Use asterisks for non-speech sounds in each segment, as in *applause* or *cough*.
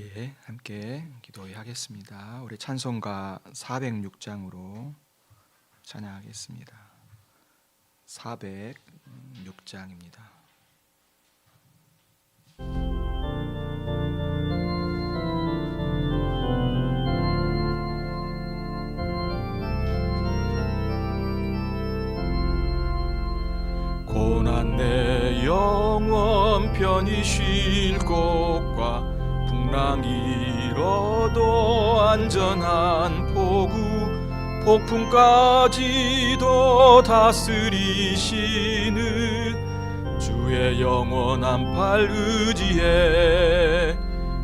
예, 함께 기도하겠습니다. 우리 찬송가 406장으로 찬양하겠습니다. 406장입니다. 고난 내 영원 편히 쉴곳 잃어도 안전한 포구 폭풍까지도 다스리시는 주의 영원한 팔 의지해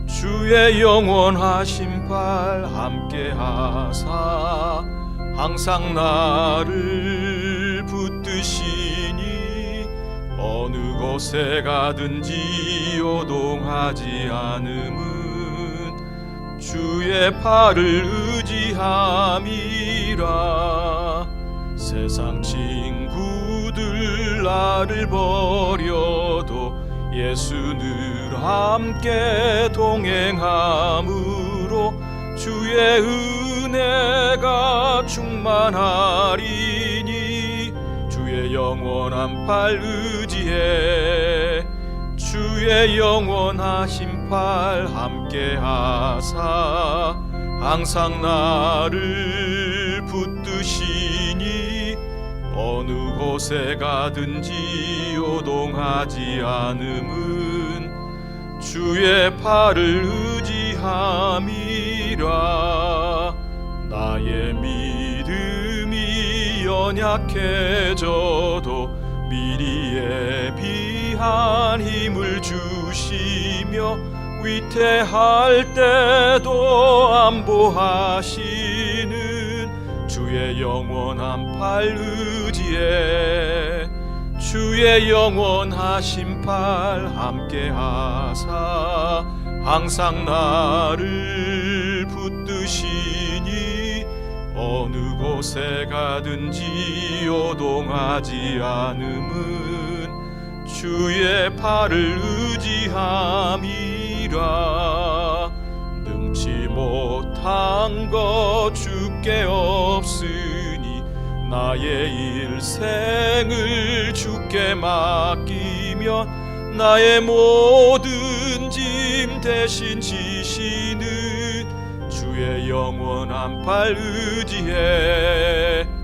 주의 영원하신 팔 함께 하사 항상 나를 붙드시니 어느 곳에 가든지 요동하지 않음은 주의 팔을 의지함이라. 세상 친구들 나를 버려도 예수 늘 함께 동행함으로 주의 은혜가 충만하리니 주의 영원한 팔 의지해 주의 영원하신 팔 함께 하사 항상 나를 붙드시니 어느 곳에 가든지 요동하지 않음은 주의 팔을 의지함이라. 나의 믿음이 연약해져도 미리 예 비한 힘을 주시며 위태할 때도 안보하시는 주의 영원한 팔 의지에 주의 영원하신 팔 함께 하사 항상 나를 붙드시니 어느 곳에 가든지 요동하지 않음은 주의 팔을 의지함이라. 능치 못한 것 주께 없으니 나의 일생을 주께 맡기며 나의 모든 짐 대신 지시는 주의 영원한 팔 의지해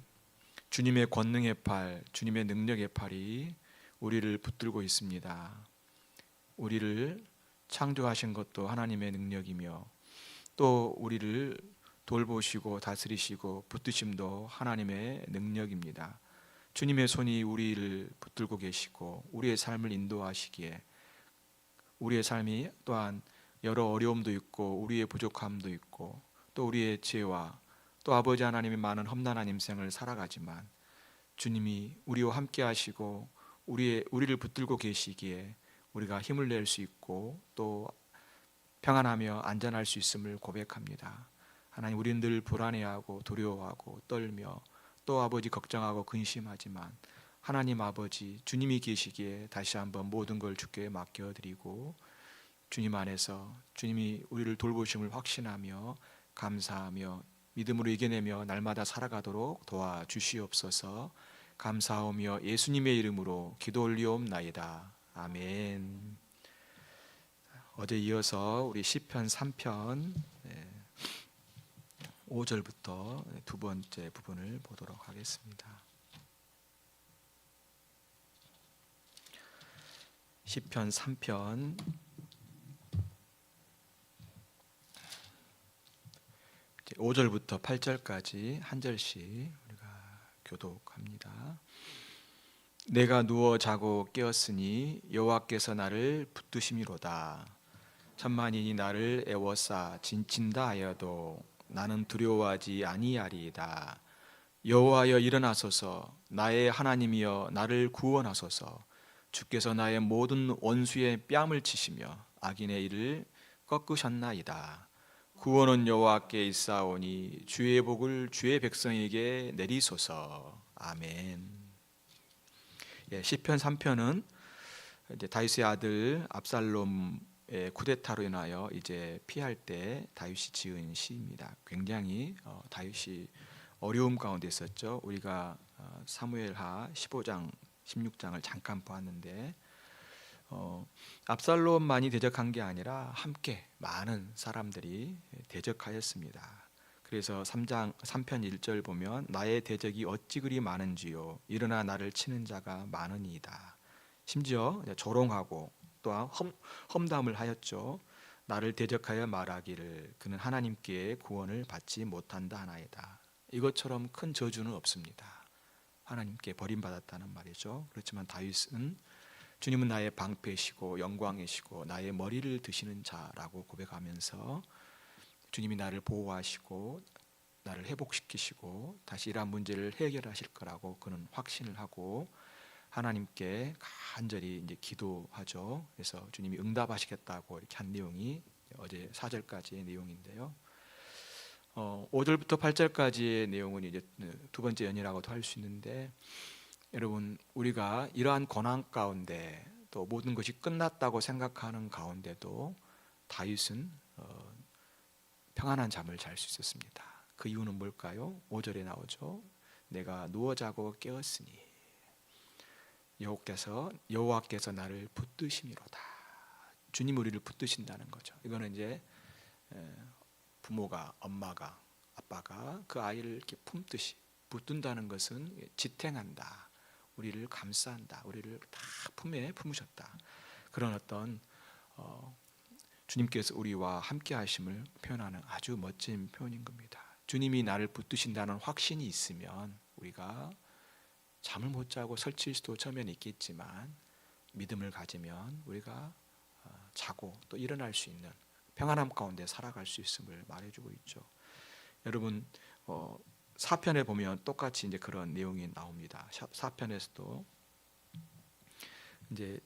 주님의 권능의 팔, 주님의 능력의 팔이 우리를 붙들고 있습니다. 우리를 창조하신 것도 하나님의 능력이며 또 우리를 돌보시고 다스리시고 붙드심도 하나님의 능력입니다. 주님의 손이 우리를 붙들고 계시고 우리의 삶을 인도하시기에 우리의 삶이 또한 여러 어려움도 있고 우리의 부족함도 있고 또 우리의 죄와 또 아버지 하나님이 많은 험난한 인생을 살아가지만 주님이 우리와 함께 하시고 우리의 우리를 붙들고 계시기에 우리가 힘을 낼 수 있고 또 평안하며 안전할 수 있음을 고백합니다. 하나님 우리는 늘 불안해하고 두려워하고 떨며 또 아버지 걱정하고 근심하지만 하나님 아버지 주님이 계시기에 다시 한번 모든 걸 주께 맡겨 드리고 주님 안에서 주님이 우리를 돌보심을 확신하며 감사하며 믿음으로 이겨내며 날마다 살아가도록 도와주시옵소서. 감사하며 예수님의 이름으로 기도 올리옵나이다. 아멘. 어제 이어서 우리 시편 3편 5절부터 두 번째 부분을 보도록 하겠습니다. 시편 3편 5절부터 8절까지 한 절씩 우리가 교독합니다. 내가 누워 자고 깨었으니 여호와께서 나를 붙드심이로다. 천만인이 나를 애워싸 진친다 하여도 나는 두려워하지 아니하리이다. 여호와여 일어나소서 나의 하나님이여 나를 구원하소서 주께서 나의 모든 원수의 뺨을 치시며 악인의 일을 꺾으셨나이다. 구원은 여호와께 있사오니 주의 복을 주의 백성에게 내리소서. 아멘. 예, 시편 3편은 이제 다윗의 아들 압살롬의 쿠데타로 인하여 이제 피할 때 다윗이 지은 시입니다. 굉장히 어, 다윗이 어려움 가운데 있었죠. 우리가 어, 사무엘하 15장, 16장을 잠깐 보았는데 어, 압살롬만이 대적한 게 아니라 함께 많은 사람들이 대적하였습니다. 그래서 3장 3편 1절 보면 나의 대적이 어찌 그리 많은지요 일어나 나를 치는 자가 많으니이다. 심지어 조롱하고 또한 험, 험담을 하였죠. 나를 대적하여 말하기를 그는 하나님께 구원을 받지 못한다 하나이다. 이것처럼 큰 저주는 없습니다. 하나님께 버림받았다는 말이죠. 그렇지만 다윗은 주님은 나의 방패시고 영광이시고 나의 머리를 드시는 자라고 고백하면서 주님이 나를 보호하시고 나를 회복시키시고 다시 이러한 문제를 해결하실 거라고 그는 확신을 하고 하나님께 간절히 이제 기도하죠. 그래서 주님이 응답하시겠다고 이렇게 한 내용이 어제 4절까지의 내용인데요. 어, 5절부터 8절까지의 내용은 이제 두 번째 연이라고도 할 수 있는데 여러분 우리가 이러한 고난 가운데 또 모든 것이 끝났다고 생각하는 가운데도 다윗은 어, 평안한 잠을 잘 수 있었습니다. 그 이유는 뭘까요? 5절에 나오죠. 내가 누워 자고 깨었으니 여호께서 여호와께서 나를 붙드심이로다. 주님 우리를 붙드신다는 거죠. 이거는 이제 부모가 엄마가 아빠가 그 아이를 이렇게 품듯이 붙든다는 것은 지탱한다. 우리를 감싸한다. 우리를 다 품에 품으셨다. 그런 어떤 어, 주님께서 우리와 함께 하심을 표현하는 아주 멋진 표현인 겁니다. 주님이 나를 붙드신다는 확신이 있으면 우리가 잠을 못 자고 설칠 수도 처음엔 있겠지만 믿음을 가지면 우리가 어, 자고 또 일어날 수 있는 평안함 가운데 살아갈 수 있음을 말해주고 있죠. 여러분 어, 사편에 보면 똑같이 이제 그런 내용이 나옵니다. 사편에서도 이제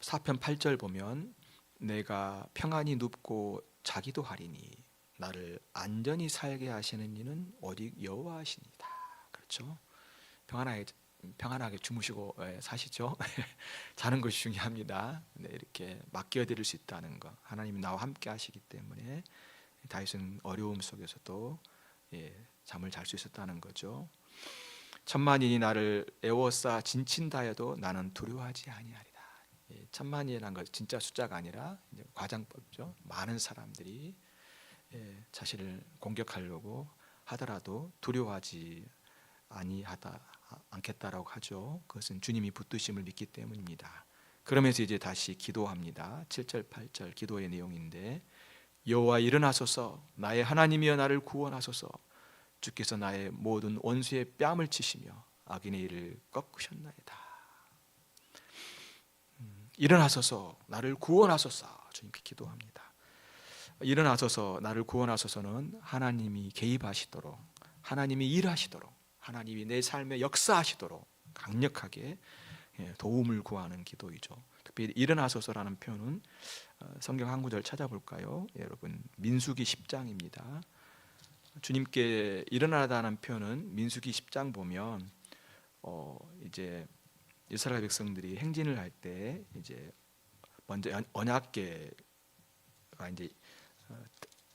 사편 8절 보면 내가 평안히 눕고 자기도 하리니 나를 안전히 살게 하시는 이는 오직 여호와시니다. 그렇죠? 평안하게 평안하게 주무시고 예, 사시죠. *laughs* 자는 것이 중요합니다. 네, 이렇게 맡겨드릴 수 있다는 것. 하나님이 나와 함께 하시기 때문에 다윗은 어려움 속에서도 예, 잠을 잘 수 있었다는 거죠. 천만인이 나를 애워싸 진친다 해도 나는 두려워하지 아니하리라. 예, 천만이라는 것 진짜 숫자가 아니라 과장법이죠. 많은 사람들이 예, 자신을 공격하려고 하더라도 두려워하지 아니하다 않겠다라고 하죠. 그것은 주님이 붙드심을 믿기 때문입니다. 그러면서 이제 다시 기도합니다. 7절 8절 기도의 내용인데 여호와 일어나소서 나의 하나님이여 나를 구원하소서 주께서 나의 모든 원수의 뺨을 치시며 악인의 일을 꺾으셨나이다. 음, 일어나소서 나를 구원하소서 주님께 기도합니다. 일어나소서 나를 구원하소서는 하나님이 개입하시도록 하나님이 일하시도록 하나님이 내 삶에 역사하시도록 강력하게 예, 도움을 구하는 기도이죠. 특별히 일어나소서라는 표현은 어, 성경 한 구절 찾아볼까요? 여러분 민수기 10장입니다. 주님께 일어나다는 표현은 민수기 10장 보면 어 이제 이스라엘 백성들이 행진을 할 때 이제 먼저 언약계가 이제 어,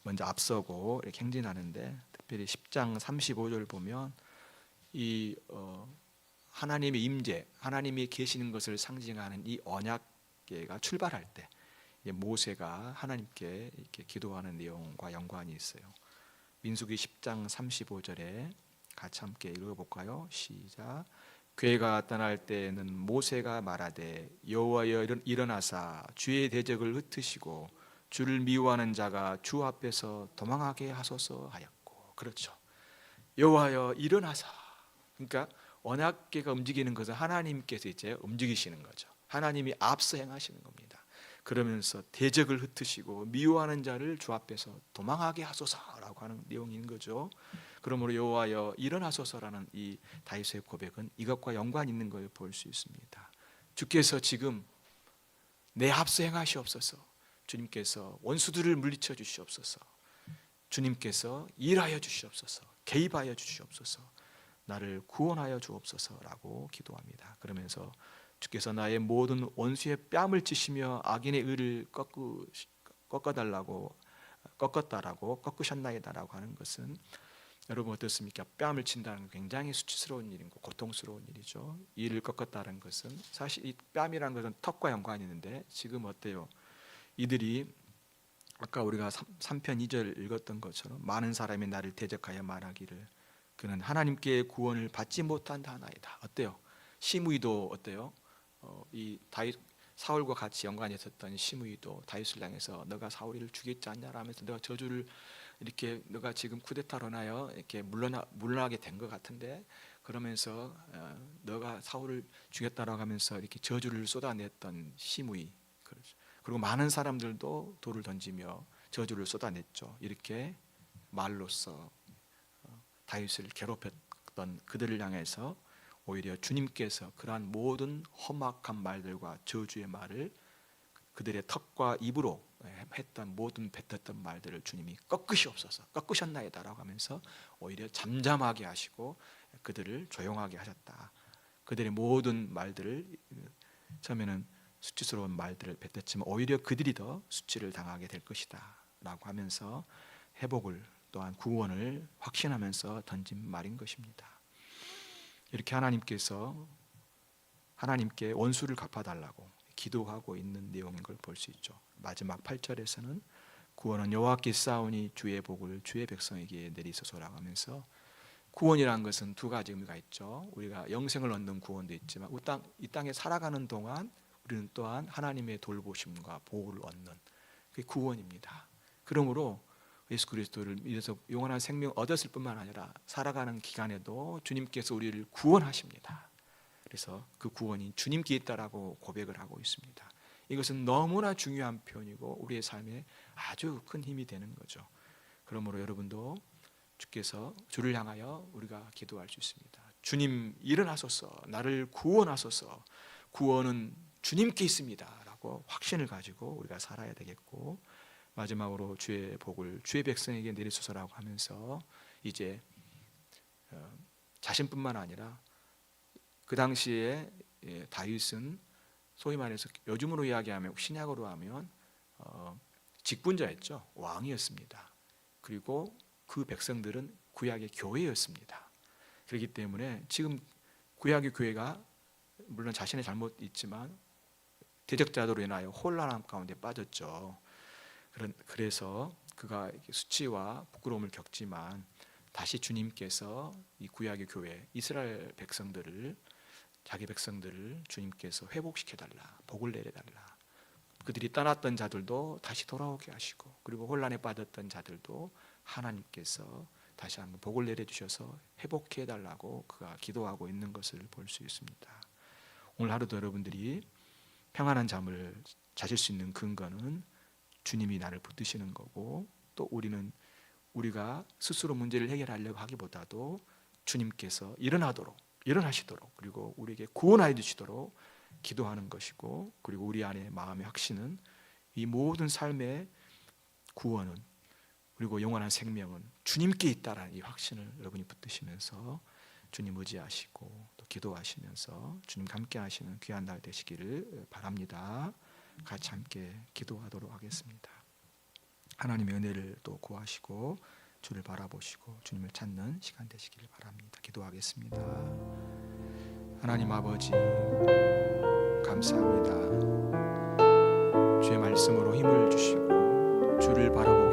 먼저 앞서고 이렇게 행진하는데 특별히 10장 35절 보면 이 어, 하나님의 임재, 하나님이 계시는 것을 상징하는 이 언약계가 출발할 때 모세가 하나님께 이렇게 기도하는 내용과 연관이 있어요. 민수기 10장 35절에 같이 함께 읽어볼까요? 시작. 괴가 떠날 때에는 모세가 말하되 여호와여 일어나사 주의 대적을 흩으시고 주를 미워하는 자가 주 앞에서 도망하게 하소서 하였고 그렇죠. 여호와여 일어나사 그러니까 언약계가 움직이는 것은 하나님께서 이제 움직이시는 거죠. 하나님이 앞서 행하시는 겁니다. 그러면서 대적을 흩으시고 미워하는 자를 주 앞에서 도망하게 하소서라고 하는 내용인 거죠. 그러므로 여호와여 일어나소서라는 이 다윗의 고백은 이것과 연관 있는 걸 볼 수 있습니다. 주께서 지금 내 앞서 행하시옵소서. 주님께서 원수들을 물리쳐 주시옵소서. 주님께서 일하여 주시옵소서. 개입하여 주시옵소서. 나를 구원하여 주옵소서라고 기도합니다. 그러면서 주께서 나의 모든 원수의 뺨을 치시며 악인의 의를 꺾으 꺾어달라고 꺾었다라고 꺾으셨나이다라고 하는 것은 여러분 어떻습니까? 뺨을 친다는 건 굉장히 수치스러운 일이고 고통스러운 일이죠. 이를 꺾었다는 것은 사실 이 뺨이라는 것은 턱과 연관이 있는데 지금 어때요? 이들이 아까 우리가 3편 2절 읽었던 것처럼 많은 사람이 나를 대적하여 말하기를 그는 하나님께 구원을 받지 못한다 하나이다. 어때요? 시므이도 어때요? 어, 이 다윗 사울과 같이 연관이 있었던 시므이도 다윗을 향해서 너가 사울이를 죽였지 않냐라면서 너가 저주를 이렇게 너가 지금 쿠데타로 나여 이렇게 물러나 물러나게 된 것 같은데 그러면서 어, 너가 사울을 죽였다라고 하면서 이렇게 저주를 쏟아냈던 시므이 그렇죠. 그리고 많은 사람들도 돌을 던지며 저주를 쏟아냈죠. 이렇게 말로써 어, 다윗을 괴롭혔던 그들을 향해서 오히려 주님께서 그러한 모든 험악한 말들과 저주의 말을 그들의 턱과 입으로 했던 모든 뱉었던 말들을 주님이 꺾으시옵소서 꺾으셨나이다라고 하면서 오히려 잠잠하게 하시고 그들을 조용하게 하셨다. 그들의 모든 말들을 처음에는 수치스러운 말들을 뱉었지만 오히려 그들이 더 수치를 당하게 될 것이다라고 하면서 회복을 또한 구원을 확신하면서 던진 말인 것입니다. 이렇게 하나님께서 하나님께 원수를 갚아달라고 기도하고 있는 내용인 걸 볼 수 있죠. 마지막 8절에서는 구원은 여호와께 싸우니 주의 복을 주의 백성에게 내리소서라고 하면서 구원이라는 것은 두 가지 의미가 있죠. 우리가 영생을 얻는 구원도 있지만 이, 땅에 살아가는 동안 우리는 또한 하나님의 돌보심과 보호를 얻는 그게 구원입니다. 그러므로 예수 그리스도를 믿어서 영원한 생명 얻었을 뿐만 아니라 살아가는 기간에도 주님께서 우리를 구원하십니다. 그래서 그 구원이 주님께 있다라고 고백을 하고 있습니다. 이것은 너무나 중요한 표현이고 우리의 삶에 아주 큰 힘이 되는 거죠. 그러므로 여러분도 주께서 주를 향하여 우리가 기도할 수 있습니다. 주님 일어나소서 나를 구원하소서 구원은 주님께 있습니다라고 확신을 가지고 우리가 살아야 되겠고 마지막으로 주의 복을 주의 백성에게 내리소서라고 하면서 이제 어, 자신뿐만 아니라 그 당시에 예, 다윗은 소위 말해서 요즘으로 이야기하면 신약으로 하면 어, 직분자였죠 왕이었습니다. 그리고 그 백성들은 구약의 교회였습니다. 그렇기 때문에 지금 구약의 교회가 물론 자신의 잘못 있지만 대적자들로 인하여 혼란함 가운데 빠졌죠. 그래서 그가 수치와 부끄러움을 겪지만 다시 주님께서 이 구약의 교회 이스라엘 백성들을 자기 백성들을 주님께서 회복시켜 달라 복을 내려 달라 그들이 떠났던 자들도 다시 돌아오게 하시고 그리고 혼란에 빠졌던 자들도 하나님께서 다시 한번 복을 내려 주셔서 회복해 달라고 그가 기도하고 있는 것을 볼 수 있습니다. 오늘 하루도 여러분들이 평안한 잠을 자실 수 있는 근거는 주님이 나를 붙드시는 거고 또 우리는 우리가 스스로 문제를 해결하려고 하기보다도 주님께서 일어나도록 일어나시도록 그리고 우리에게 구원하여 주시도록 기도하는 것이고 그리고 우리 안에 마음의 확신은 이 모든 삶의 구원은 그리고 영원한 생명은 주님께 있다라는 이 확신을 여러분이 붙드시면서 주님 의지하시고 또 기도하시면서 주님 함께 하시는 귀한 날 되시기를 바랍니다. 같이 함께 기도하도록 하겠습니다. 하나님의 은혜를 또 구하시고 주를 바라보시고 주님을 찾는 시간 되시기를 바랍니다. 기도하겠습니다. 하나님 아버지 감사합니다. 주의 말씀으로 힘을 주시고 주를 바라보게